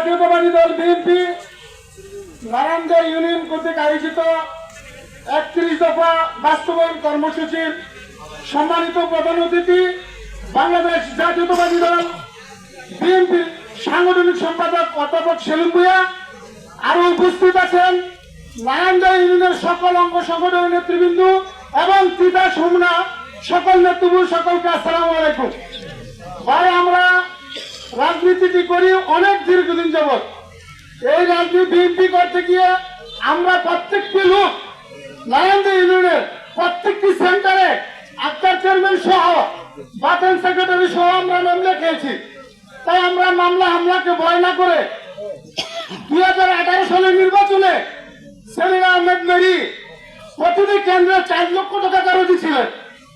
জাতীয়তাবাদী দল BNP, Narayanganj union কর্তৃক আয়োজিত একত্রিশ দফা বাস্তবায়ন কর্মসূচির সম্মানিত প্রধান অতিথি, বাংলাদেশ জাতীয়তাবাদী দল বিএনপির সাংগঠনিক সম্পাদক অধ্যাপক সেলিম ভুয়া আরও উপস্থিত আছেন নারায়ণগঞ্জ ইউনিয়নের সকল অঙ্গ সংগঠনের নেতৃবৃন্দ এবং তিতা সোমনা, সকল নেতৃবৃন্দ, সকলকে আসসালামু আলাইকুম। আমরা রাজনীতিটি করি অনেক দীর্ঘদিন যাবৎ। এই রাজনীতি বিএনপি করতে গিয়ে আমরা প্রত্যেকটি লোক নারায়ণ ইউনিয়নের প্রত্যেকটি সেন্টারে আক্তার চেয়ারম্যান সহ, বাতেন সেক্রেটারি সহ আমরা নাম লিখেছি। তাই আমরা মামলা হামলাকে ভয় না করে দুই হাজার আঠারো সালের নির্বাচনে সেলিনা আহমেদ মেরি প্রতিটি কেন্দ্রে চার লক্ষ টাকা কারও দিয়েছিলেন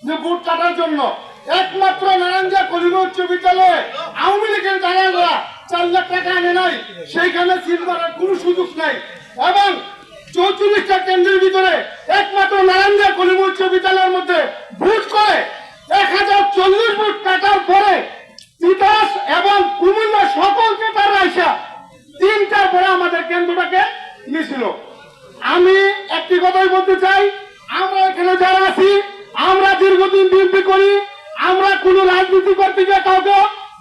যে ভোট কাটার জন্য। একমাত্র নারায়ণজা কলিম উচ্চ বিদ্যালয়ে আওয়ামী লীগের জানাজা চার লাখ টাকা আনে নাই, সেইখানে সিট করার কোনো সুযোগ নাই। এবং চৌচল্লিশটা কেন্দ্রের ভিতরে একমাত্র নারায়ণজা কলিম উচ্চ বিদ্যালয়ের মধ্যে ভোট করে এক হাজার চল্লিশ ভোট কাটার পরে তিতাস এবং কুমিল্লা সকল কেটার রাইসা তিনটার পরে আমাদের কেন্দ্রটাকে নিয়েছিল। আমি একটি কথাই বলতে চাই, আমরা এখানে যারা আছি, আমরা দীর্ঘদিন বিএনপি করি আমরা কোনো রাজনীতি করতে গিয়ে কাউকে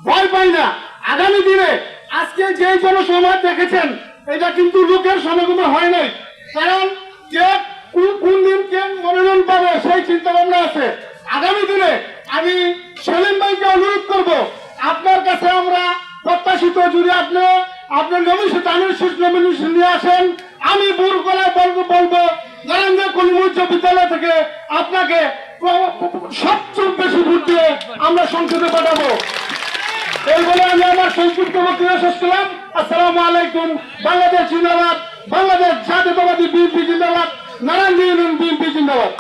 ভয় পাই না। আগামী দিনে আজকে যে জনসমাজ দেখেছেন, এটা কিন্তু লোকের সমাগম হয় নাই। কারণ কে কোন- দিন কে মনোনয়ন পাবে সেই চিন্তা ভাবনা আছে। আগামী দিনে আমি সেলিম ভাইকে অনুরোধ করব, আপনার কাছে আমরা প্রত্যাশিত যদি আপনি আপনার নমিনেশন নমিনেশন নিয়ে আসেন, আমি বুর গলায় বলব বলব নরেন্দ্র কলিম উচ্চ বিদ্যালয় থেকে আপনাকে সবচেয়ে বেশি ভোট দিয়ে আমরা সংসদে পাঠাবো। এই বলে আমি আমার সংক্ষিপ্ত বক্তৃতা শেষ করলাম। আসসালামু আলাইকুম। বাংলাদেশ জিন্দাবাদ। বাংলাদেশ জাতীয়তাবাদী বিএনপি জিন্দাবাদ। নারায়ণ বিএনপি জিন্দাবাদ।